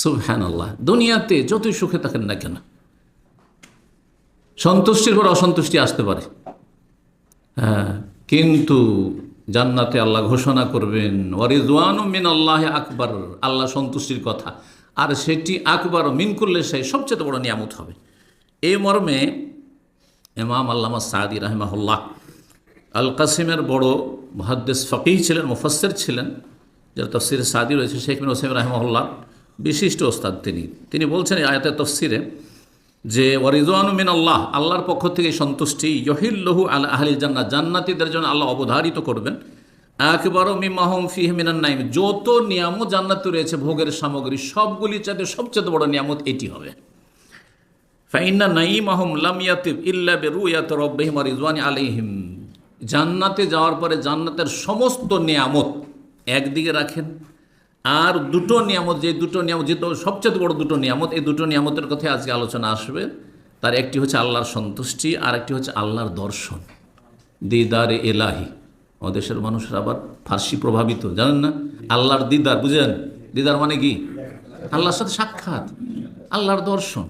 সুবহান আল্লাহ দুনিয়াতে যতই সুখে থাকেন না কেন, সন্তুষ্টির পর অসন্তুষ্টি আসতে পারে। হ্যাঁ কিন্তু জান্নাতে আল্লাহ ঘোষণা করবেন ওয়ারিজওয়ান মিন আল্লাহ আকবর আল্লাহ সন্তুষ্টির কথা। আর সেটি আকবর মিন করলে সেই সবচেয়ে বড় নিয়ামত হবে। এই মর্মে ইমাম আল্লামা সাদি রাহমাহুল্লাহ আল কাসিমের বড় মহাদ্দেস ফকিহ ছিলেন মুফাসের ছিলেন, যার তফসির সাদি রয়েছে, শেখ বিন ওসিম রাহমাহুল্লাহ। বিশিষ্ট ওস্তাদ তিনি। তিনি বলছেন আয়াতের তফসিরে যে ওয়ারিজওয়ান মিন আল্লাহ আল্লাহর পক্ষ থেকে সন্তুষ্টি ইহিল্লহু আল আহলি জান্নাত জান্নাতিদের জন্য আল্লাহ অবধারিত করবেন। একবারও মিমাহম ফিহ মিনান নাইম, যত নিয়ামত জান্নাতে রয়েছে, ভোগের সামগ্রী সবগুলি চাইতে সবচেয়ে বড় নিয়ামত এটি হবে। ফাইন্না নাইম আহম লামিয়াতিব ইল্লা বেরুয়াত রব্বাহিম আর রিজওয়ানি আলাইহিম। জান্নাতে যাওয়ার পরে জান্নাতের সমস্ত নিয়ামত একদিকে রাখেন আর দুটো নিয়ামত, যে দুটো নিয়ামত, যে সবচেয়ে বড় দুটো নিয়ামত, এই দুটো নিয়ামতের কথা আজকে আলোচনা আসবে। তার একটি হচ্ছে আল্লাহর সন্তুষ্টি, আর একটি হচ্ছে আল্লাহর দর্শন। দিদার এলাহি। দেশের মানুষরা আবার ফার্সি প্রভাবিত, জানেন না? আল্লাহর দিদার বুঝেন দিদার মানে কি? আল্লাহর সাথে সাক্ষাৎ। আল্লাহর দর্শন।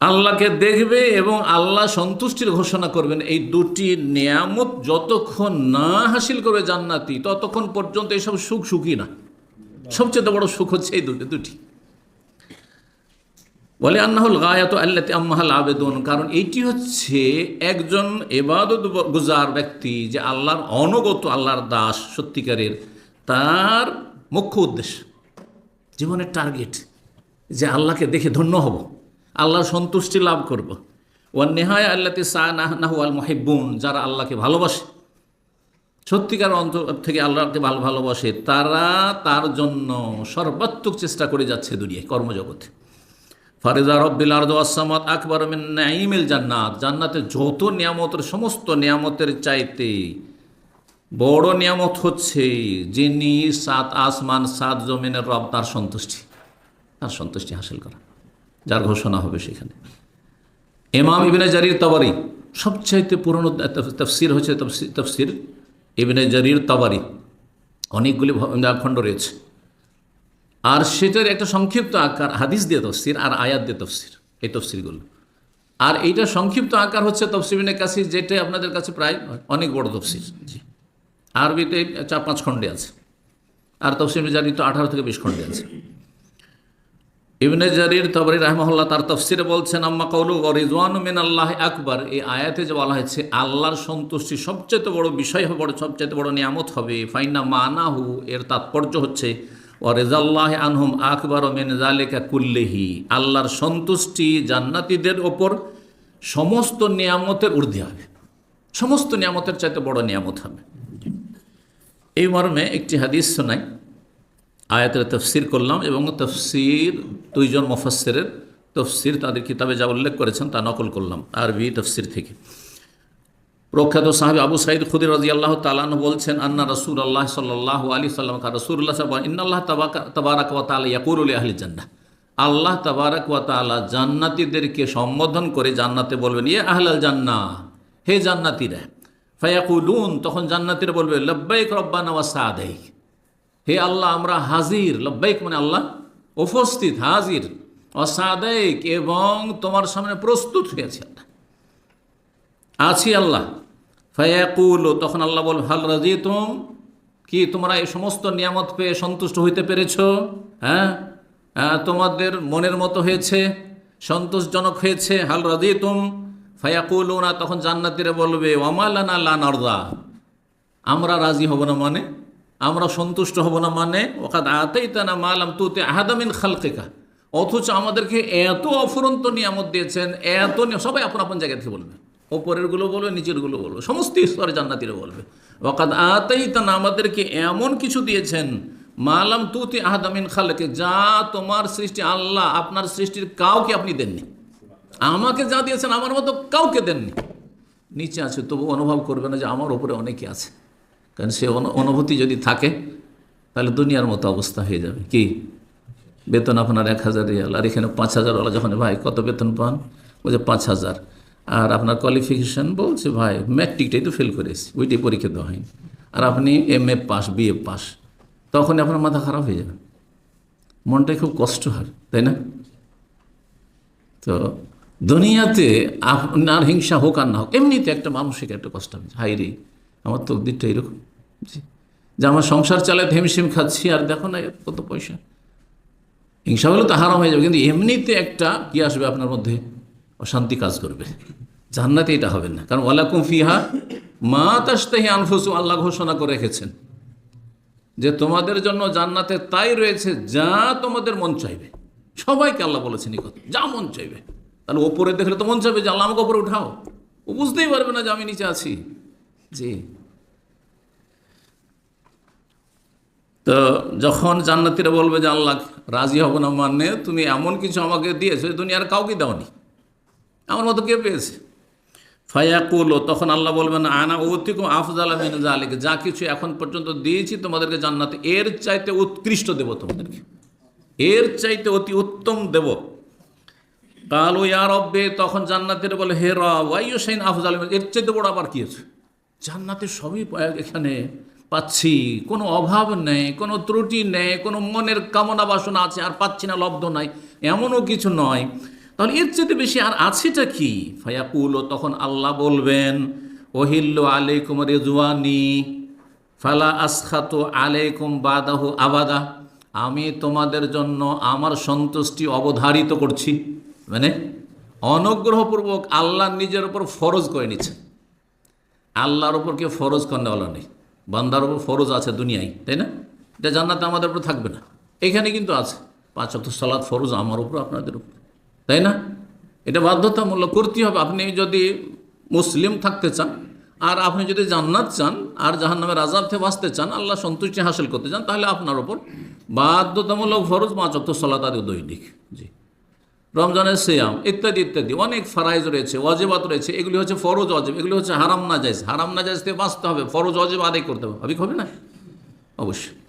আল্লাহকে দেখবে এবং আল্লাহ সন্তুষ্টির ঘোষণা করবেন। এই দুটি নিয়ামত যতক্ষণ না হাসিল করবে জান্নাতি, ততক্ষণ পর্যন্ত এইসব সুখ সুখী না। সবচেয়ে বড় সুখ হচ্ছে এই দুটি দুটি। বলে আন্নাহুল গায়াত আল্লাতে আম্মাহাল আবেদন। কারণ এইটি হচ্ছে একজন এবাদত গুজার ব্যক্তি যে আল্লাহর অনগত, আল্লাহর দাস, সত্যিকারের তার মুখ্য উদ্দেশ্য। জীবনের টার্গেট যে আল্লাহকে দেখে ধন্য হব। আল্লাহর সন্তুষ্টি লাভ করব। ওয়ান নেহায় আল্লাতে সা নাহ আল মহিবুন যারা আল্লাহকে ভালোবাসে। সত্যিকার অন্তর থেকে আল্লাহকে ভালো ভালোবাসে, তারা তার জন্য সর্বাত্মক চেষ্টা করে যাচ্ছে দুনিয়ায়, কর্মজগতে। ফারেজা রব্বিল আর্দ আসামাত আকবর নাইমিল জান্নাত জান্নাতের যত নিয়ামতের, সমস্ত নিয়ামতের চাইতে বড় নিয়ামত হচ্ছে যিনি সাত আসমান, সাত জমিনের রব, তার সন্তুষ্টি। তার সন্তুষ্টি হাসিল করা। ঘোষণা হবে সেখানে। এমাম ইবিনে জারির তবারি, সবচাইতে পুরনো তফসির হচ্ছে তফসির ইবিনে জারির তবারি। অনেকগুলি খণ্ড রয়েছে। আর সেটার একটা সংক্ষিপ্ত আকার, হাদিস দিয়ে তফসির আর আয়াত দিয়ে তফসির, এই তফসিরগুলো। আর এইটা সংক্ষিপ্ত আকার হচ্ছে তফসিবিনে কাছে যেটা আপনাদের কাছে প্রায় অনেক বড় তফসির। জি। আরবিতে চার পাঁচ খণ্ডে আছে। আর তফসিল জারি তো আঠারো থেকে বিশ খণ্ডে আছে। ইবনে জারির তবরি রাহমহল্লা তার তফসিরে বলছেন, আম্মা কৌলু রিজওয়ান মিন আল্লাহ আকবর। এই আয়াতে যে বলা হয়েছে, আল্লাহর সন্তুষ্টি সবচেয়ে বড় বিষয় হবে, বড় সবচেয়ে বড় নিয়ামত হবে। ফাইনা মানাহু, এর তাৎপর্য হচ্ছে ও রেজাল্লাহ আনহুম আকবর মেন জালেকা কুল্লেহি। আল্লাহর সন্তুষ্টি জান্নাতিদের ওপর সমস্ত নিয়ামতের ঊর্ধ্বে হবে। সমস্ত নিয়ামতের চাইতে বড় নিয়ামত হবে। এই মর্মে একটি হাদিস শোনাই। আয়াতের তফসির করলাম এবং তফসির দুইজন মফসিরের তফসির তাদের কিতাবে যা উল্লেখ করেছেন তা নকল করলাম আরবি তফসির থেকে। প্রখ্যাত সাহেব আবু সাইদ খুদির রাজি আল্লাহ তালান বলছেন, আন্না রসুল আল্লাহ সাল্লাহ আলী সাল্লাম খা রসুল্লাহ ইন্নআল্লাহ তবারাক ওয়া তালা ইয়াকুরুল আহলি জান্না আল্লাহ তবারাক ওয়া তালা জান্নাতিদেরকে সম্বোধন করে জান্নাতে বলবেন ইয়ে আহলাল জান্না হে জান্নাতিরা, ফায়াকুলুন। তখন জান্নাতিরা বলবে, লব্বাইক রব্বানা ওয়া সাদাইক। হে আল্লাহ, আমরা হাজির। লব্বাইক মানে আল্লাহ। উপস্থিত, হাজির। অসাদাইক এবং তোমার সামনে প্রস্তুত হয়েছে আল্লাহ। আছি আল্লাহ। ফায়াকুল, তখন আল্লাহ বল হাল রাজি তুম কি তোমরা এই সমস্ত নিয়ামত পেয়ে সন্তুষ্ট হইতে পেরেছ? হ্যাঁ? তোমাদের মনের মতো হয়েছে? সন্তোষজনক হয়েছে? হাল রাজি তুম ফায়াকুল তখন জান্নাতিরা বলবে ওমালানা লানারদা আমরা রাজি হব না মানে? আমরা সন্তুষ্ট হব না মানে ওখাদ আতেই তা না মালাম তুতে আহাদামিন খালকেকা। অথচ আমাদেরকে এত অফুরন্ত নিয়ামত দিয়েছেন, এত সবাই আপন আপন জায়গা থেকে বলবে। ওপরেরগুলো বলবে, নিচেরগুলো বলবে, সমস্ত স্তরে জান্নাতিরা বলবে। ওকাদ আতেই তা না আমাদেরকে এমন কিছু দিয়েছেন মালাম তুতে আহাদামিন খালকে যা তোমার সৃষ্টি, আল্লাহ আপনার সৃষ্টির কাউকে আপনি দেননি। আমাকে যা দিয়েছেন, আমার মতো কাউকে দেননি। নিচে আছে, তবু অনুভব করবে না যে আমার ওপরে অনেকে আছে। কারণ সে অনুভূতি যদি থাকে, তাহলে দুনিয়ার মতো অবস্থা হয়ে যাবে। কি? বেতন আপনার এক হাজার রিয়াল, আর এখানে পাঁচ হাজার ওলা যখন, ভাই, কত বেতন পান? বলছে, পাঁচ হাজার। আর আপনার কোয়ালিফিকেশান বলছে, ভাই ম্যাট্রিকটাই তো ফেল করেছি ওইটাই পরীক্ষা দেওয়া হয়নি। আর আপনি M A pass B A pass তখন আপনার মাথা খারাপ হয়ে যাবে। মনটাই খুব কষ্ট হয়, তাই না? তো দুনিয়াতে আপনার হিংসা হোক আর না হোক, এমনিতে একটা মানসিক একটা কষ্ট হবে। হাই রে আমার তকদিরটা এরকম, জি। যে আমার সংসার চালাতে হিমশিম খাচ্ছি, আর দেখো না কত পয়সা। হিংসা হলে তো হারাম হয়ে যাবে, কিন্তু এমনিতে একটা কি আসবে আপনার মধ্যে? অশান্তি কাজ করবে। জান্নাতে এটা হবে না। কারণ ওয়ালাকুম ফিহা মা তাস্তাহি আনফুসু, আল্লাহ ঘোষণা করে রেখেছেন। যে তোমাদের জন্য জান্নাতে তাই রয়েছে যা তোমাদের মন চাইবে। সবাইকে আল্লাহ বলেছেন এই কথা, যা মন চাইবে। তাহলে ওপরে দেখলে তো মন চাইবে যে আল্লাহ আমাকে ওপরে উঠাও। ও বুঝতেই পারবে না যে আমি নিচে আছি। জি। তো যখন জান্নাতিরা বলবে যে আল্লাহ রাজি হব না মানে তুমি এমন কিছু আমাকে দিয়েছ দুনিয়ার কাউকে দাওনি। আমার মতো কে পেয়েছে? ফায়াকুল, তখন আল্লাহ বলবেন, আনা অতিকুম আফজাল আমিন জালিক যা কিছু এখন পর্যন্ত দিয়েছি তোমাদেরকে জান্নাত, এর চাইতে উৎকৃষ্ট দেব তোমাদেরকে। এর চাইতে অতি উত্তম দেব। কালো ইয়ার অব্বে তখন জান্নাতের বলে, হে রাইও সাইন আফজাল এর চাইতে বড় আবার কি আছে? জান্নাতে সবই এখানে পাচ্ছি। কোনো অভাব নেই, কোনো ত্রুটি নেই, কোনো মনের কামনা বাসনা আছে, আর পাচ্ছি না, লব্ধ নাই, এমনও কিছু নয়। তাহলে এর চেয়ে বেশি আর আছেটা কি? ফায়াকুল, তখন আল্লাহ বলবেন, ওহিল্ল আলাইকুম রেজওয়ানি, ফালা আসখাত আলাইকুম বাদাহ আবাদা। আমি তোমাদের জন্য আমার সন্তুষ্টি অবধারিত করছি। মানে অনুগ্রহপূর্বক আল্লাহ নিজের উপর ফরজ করে নিচ্ছে আল্লাহর ওপর কেউ ফরজ করেওয়ালা নেই। বান্দার ওপর ফরজ আছে দুনিয়ায়, তাই না? এটা জান্নাতে আমাদের উপর থাকবে না। এখানে কিন্তু আছে, পাঁচ অত সালাদ ফরজ আমার উপর, আপনাদের উপর, তাই না? এটা বাধ্যতামূলক করতেই হবে। আপনি যদি মুসলিম থাকতে চান, আর আপনি যদি জান্নাত চান, আর জাহান নামের আজাব থেকে বাঁচতে চান, আল্লাহ সন্তুষ্টি হাসিল করতে চান, তাহলে আপনার ওপর বাধ্যতামূলক ফরজ পাঁচ অক্ট সলাত আদি দৈনিক। জি। রমজানের সেয়াম, ইত্যাদি ইত্যাদি। অনেক ফারাইজ রয়েছে অজেবাত রয়েছে। এগুলি হচ্ছে ফরজ অজেব এগুলি হচ্ছে হারাম না যাইজ হারাম না যাইজ থেকে বাঁচতে হবে, ফরজ অজেব আদায় করতে হবে। হবে না? অবশ্যই।